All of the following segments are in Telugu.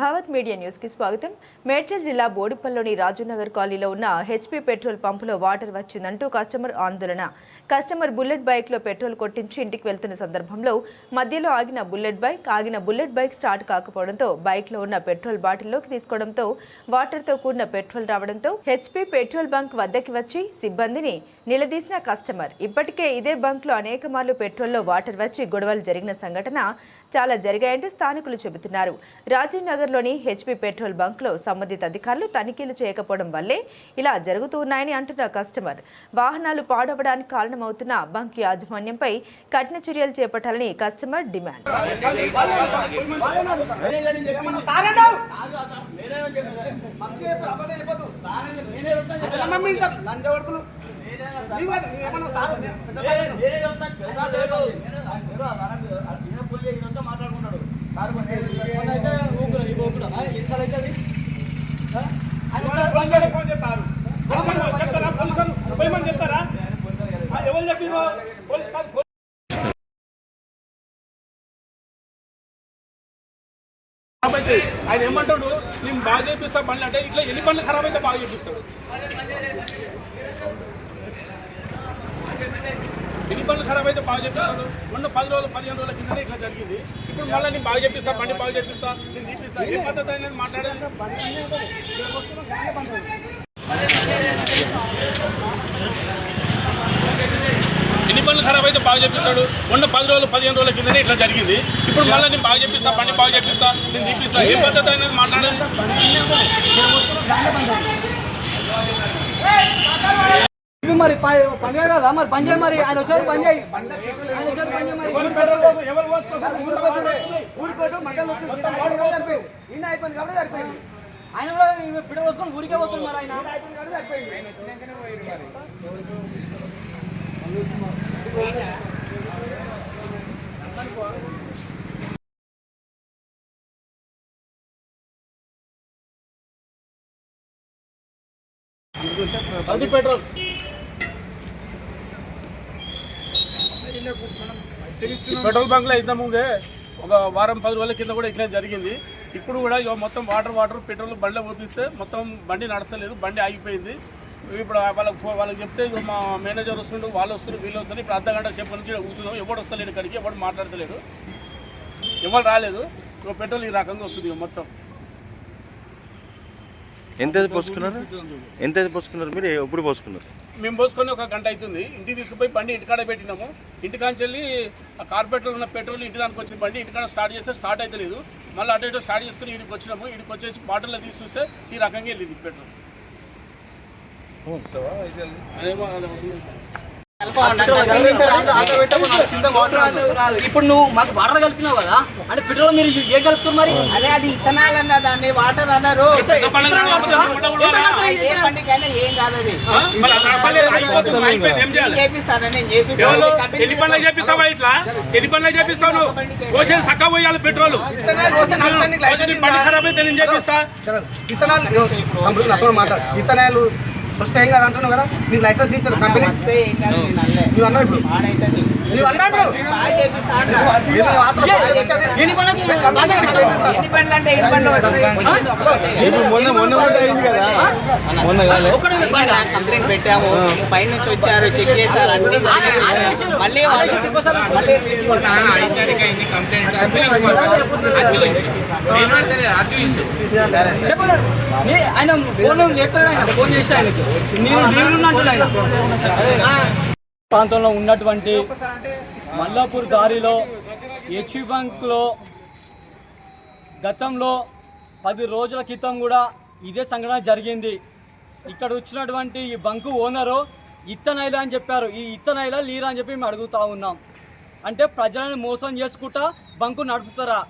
భారత్ మీడియా న్యూస్కి స్వాగతం. మేడ్చల్ జిల్లా బోడుపల్లిలోని రాజునగర్ కాలనీలో ఉన్న హెచ్పీ పెట్రోల్ పంపులో వాటర్ వచ్చిందంటూ కస్టమర్ ఆందోళన. కస్టమర్ బుల్లెట్ బైక్లో పెట్రోల్ కొట్టించి ఇంటికి వెళ్తున్న సందర్భంలో మధ్యలో ఆగిన బుల్లెట్ బైక్ ఆగిన బుల్లెట్ బైక్ స్టార్ట్ కాకపోవడంతో బైక్లో ఉన్న పెట్రోల్ బాటిల్లోకి తీసుకోవడంతో వాటర్తో కూడిన పెట్రోల్ రావడంతో హెచ్పీ పెట్రోల్ బంక్ వద్దకి వచ్చి సిబ్బందిని నిలదీసిన కస్టమర్. ఇప్పటికే ఇదే బంక్లో అనేక మార్లు పెట్రోల్లో వాటర్ వచ్చి గొడవలు జరిగిన సంఘటన చాలా జరిగాయంటూ స్థానికులు చెబుతున్నారు. రాజీవ్ నగర్లోని హెచ్పీ పెట్రోల్ బంక్లో సంబంధిత అధికారులు తనిఖీలు చేయకపోవడం వల్లే ఇలా జరుగుతూ ఉన్నాయని అంటున్న కస్టమర్. వాహనాలు పాడవడానికి కారణమవుతున్న బంక్ యాజమాన్యంపై కఠిన చర్యలు చేపట్టాలని కస్టమర్ డిమాండ్. చెప్తారా? ఎవరు చెప్పారు కాబట్టి ఆయన ఏమంటాడు? నేను బాగా చేపిస్తా పనులు అంటే ఇట్లా ఎన్ని పనులు ఖరాబ్ అయితే బాగా చేపిస్తాడు. ఎన్ని పనులు ఖరాబ్ అయితే బాగా చెప్పిస్తాడు మొన్న పది రోజులు పదిహేను రోజుల కిందనే ఇట్లా జరిగింది. ఇప్పుడు మళ్ళీ నేను బాగా చెప్పిస్తా బండి బాగా చెప్పిస్తా నేను తీపిస్తా. ఏ పద్ధతి అనేది మాట్లాడాలి ఎన్ని పనులు ఖరాబ్ అయితే బాగా చెప్పిస్తాడు. మొన్న పది రోజులు పదిహేను రోజుల కిందనే ఇట్లా జరిగింది. ఇప్పుడు మళ్ళీ నేను బాగా చెప్పిస్తా బండి బాగా చెప్పిస్తా నేను తీపిస్తా. ఏ పద్ధతి అనేది మాట్లాడాలి మరి పండుగ కదా మరి పని చేయి మరి. ఆయన వచ్చారు పని చేయి. ఆయన వచ్చారు పని చేయి మరి? ఊరిపోటు మధ్యలో వచ్చి ఈయన అయిపోయింది సరిపోయింది. ఈయన అయిపోయింది కాబట్టి సరిపోయింది. ఆయన కూడా పిడ పోసుకొని ఊరికే పోతుంది మరి ఆయన. ఈయన అయిపోయింది కాబట్టి సరిపోయింది. అది పెట్రోల్ ఈ పెట్రోల్ బంక్లో ఇంత ముందే ఒక వారం పది రోజుల కింద కూడా ఇట్లా జరిగింది. ఇప్పుడు కూడా ఇక మొత్తం వాటర్ వాటర్ పెట్రోల్ బండిలో పోపిస్తే మొత్తం బండి నడస్తలేదు బండి ఆగిపోయింది. ఇప్పుడు వాళ్ళకి ఫో- వాళ్ళకి చెప్తే ఇక మా మేనేజర్ వస్తుండు వాళ్ళు వస్తున్నారు వీళ్ళు వస్తారు ఇప్పుడు అర్ధ గంట సేపు నుంచి కూర్చున్నాం. ఎవడు వస్తలేడు ఇక్కడికి ఎవడు మాట్లాడతలేడు. ఎవరు రాలేదు. ఇక పెట్రోల్ ఈ రకంగా వస్తుంది మొత్తం. ఎంత పోసుకున్నారు? ఎంత పోసుకున్నారు మీరు? ఎప్పుడు పోసుకున్నారు? మేము పోసుకొని ఒక గంట అవుతుంది. ఇంటికి తీసుకుపోయి బండి ఇంటికాడ పెట్టినాము. ఇంటికాంచి వెళ్ళి ఆ కార్పెట్లో ఉన్న పెట్రోల్ ఇంటి దానికి వచ్చింది. బండి ఇంటికాడ స్టార్ట్ చేస్తే స్టార్ట్ అయితే లేదు. మళ్ళీ అటు ఇటు స్టార్ట్ చేసుకుని ఇంటికి వచ్చినాము. ఇంటికి వచ్చేసి బాటిల్లో తీసి చూస్తే ఈ రకంగా వెళ్ళింది పెట్రోల్. ఇప్పుడు నువ్వు మాకు వాటర్ కలిపినావు కదా అంటే పెట్రోల్ మీరు ఏం కలుపుతారు మరి? అదే అది ఇథనాల్ అన్న దాన్ని వాటర్ అన్నారు? ఏ కాదు అది. ఎన్ని పనులు చేపిస్తావా ఇట్లా? ఎన్ని పనులు చేపిస్తావు నువ్వు? పోసేది సక్క పోయాలి పెట్రోల్. బండి ఖరాబ్ అయితే నేను చేపిస్తా ఇతనాలు ఇతనాలు వస్తే ఏం కాదు అంటున్నావు కదా? నీకు లైసెన్స్ తీసిన కంపెనీ? నువ్వు అన్నావు ఇప్పుడు? కంప్లైంట్ పెట్టాము. పై నుంచి వచ్చారు చెక్ చేశారు అన్ని. మళ్ళీ వాళ్ళు మళ్ళీ చెప్పండి ఏ- ఆయన ఫోన్ ఆయన? ఫోన్ చేసి ఆయనకి. నేను నేను అంటున్నా ఆయన. ప్రాంతంలో ఉన్నటువంటి మల్లాపూర్ దారిలో హెచ్పి బ్యాంక్లో గతంలో పది రోజుల క్రితం కూడా ఇదే సంఘటన జరిగింది. ఇక్కడ వచ్చినటువంటి ఈ బంకు ఓనరు ఇత్తనైలా అని చెప్పారు. ఈ ఇత్తనైలా లీరా అని చెప్పి మేము అడుగుతూ ఉన్నాం. అంటే ప్రజలను మోసం చేసుకుంటా బంకు నడుపుతారా?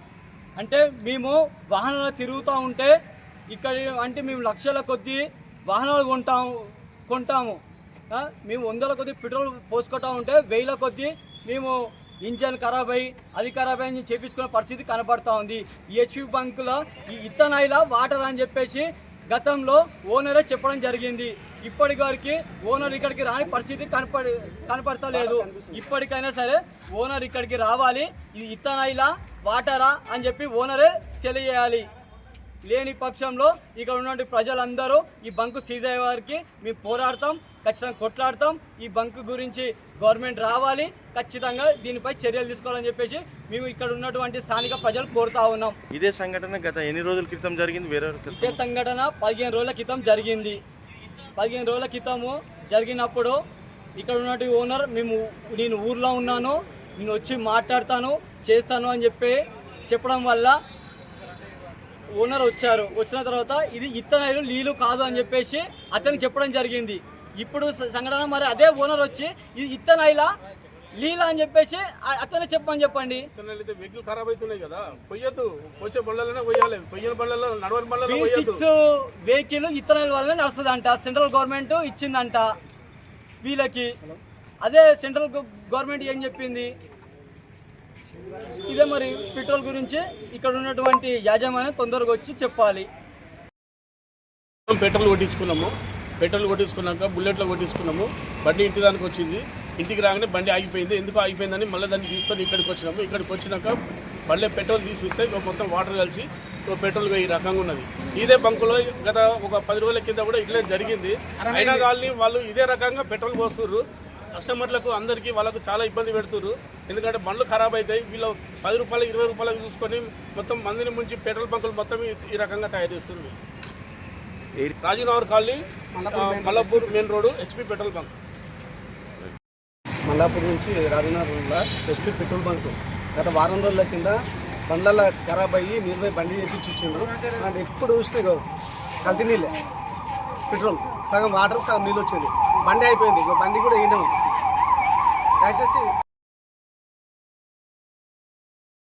అంటే మేము వాహనాలు తిరుగుతూ ఉంటే ఇక్కడ అంటే మేము లక్షల కొద్దీ వాహనాలు కొంటాం కొంటాము. మేము వందల కొద్ది పెట్రోల్ పోసుకుంటా ఉంటే వేల కొద్ది మేము ఇంజన్ ఖరాబ్ అయ్యి అది ఖరాబ్ అయ్యి చేపించుకునే పరిస్థితి కనబడతా ఉంది. ఈ హెచ్పి బంకులో ఈ ఇత్తనాయిల వాటర్ అని చెప్పేసి గతంలో ఓనరే చెప్పడం జరిగింది. ఇప్పటి వరకు ఓనర్ ఇక్కడికి రాని పరిస్థితి కనపడి కనపడతలేదు ఇప్పటికైనా సరే ఓనర్ ఇక్కడికి రావాలి. ఇది ఇత్తనాయిలా వాటరా అని చెప్పి ఓనరే తెలియజేయాలి. లేని పక్షంలో ఇక్కడ ఉన్నటువంటి ప్రజలందరూ ఈ బంకు సీజ్ అయ్యే వారికి మేము పోరాడతాం ఖచ్చితంగా కొట్లాడతాం. ఈ బంకు గురించి గవర్నమెంట్ రావాలి ఖచ్చితంగా దీనిపై చర్యలు తీసుకోవాలని చెప్పేసి మేము ఇక్కడ ఉన్నటువంటి స్థానిక ప్రజలు కోరుతా ఉన్నాం. ఇదే సంఘటన గత ఎన్ని రోజుల క్రితం జరిగింది? వేరే ఇదే సంఘటన పదిహేను రోజుల క్రితం జరిగింది. పదిహేను రోజుల క్రితము జరిగినప్పుడు ఇక్కడ ఉన్నటువంటి ఓనర్ మేము నేను ఊర్లో ఉన్నాను నేను వచ్చి మాట్లాడతాను చేస్తాను అని చెప్పి చెప్పడం వల్ల ఓనర్ వచ్చారు. వచ్చిన తర్వాత ఇది ఇత్తనాయిలు నీళ్ళు కాదు అని చెప్పేసి అతనికి చెప్పడం జరిగింది. ఇప్పుడు సంఘటన మరి అదే ఓనర్ వచ్చి ఇది ఇత్తనాయిల లీలా అని చెప్పేసి అతనే చెప్పని చెప్పండి. వెహికల్ ఖరాబ్ అవుతున్నాయి కదా. పొయ్యొద్దు పోసే బండ్లలోనే పోయాలి పొయ్యిన బండ్లలో నడవని బండ్లలో సిక్స్ వెహికల్ ఇతరుల వల్లనే నడుస్తుందంట. సెంట్రల్ గవర్నమెంట్ ఇచ్చిందంట వీళ్ళకి. అదే సెంట్రల్ గవ- గవర్నమెంట్ ఏం చెప్పింది? ఇదే మరి పెట్రోల్ గురించి ఇక్కడ ఉన్నటువంటి యాజమాన్యం తొందరగా వచ్చి చెప్పాలి. పెట్రోల్ కొట్టించుకున్నాము. పెట్రోల్ కొట్టించుకున్నాక బుల్లెట్లో కొట్టించుకున్నాము. బండి ఇంటి దానికి వచ్చింది. ఇంటికి రాగానే బండి ఆగిపోయింది. ఎందుకు ఆగిపోయిందని మళ్ళీ దాన్ని తీసుకొని ఇక్కడికి వచ్చినాము. ఇక్కడికి వచ్చినాక బండి పెట్రోల్ తీసి చూస్తే ఇక మొత్తం వాటర్ కలిసి ఇక పెట్రోల్ ఈ రకంగా ఉన్నది. ఇదే బంకులో గత ఒక పది రోజుల కింద కూడా ఇట్లే జరిగింది. అయినా కానీ వాళ్ళు ఇదే రకంగా పెట్రోల్ పోస్తుర్రు. కస్టమర్లకు అందరికీ వాళ్ళకు చాలా ఇబ్బంది పెడుతుర్రు. ఎందుకంటే బండ్లు ఖరాబ్ అవుతాయి వీళ్ళు పది రూపాయలు ఇరవై రూపాయలకు చూసుకొని మొత్తం మందిని ముంచి పెట్రోల్ బంకులు మొత్తం ఈ- రకంగా తయారు చేస్తున్నారు Rajinagar colony Mallapur main road HP petrol bunk. Mallapur నుంచి రాజనగర్లో ఎస్పీ పెట్రోల్ బంక్. గత వారం రోజుల కింద బండ్లలో ఖరాబ్ అయ్యి నిర్వై బండి చేసి ఇచ్చిండు అది ఎప్పుడు చూస్తే కల్తీ నీళ్ళే. పెట్రోల్ సగం వాటర్ సగం నీళ్ళు వచ్చేది. బండి అయిపోయింది. బండి కూడా That's just it.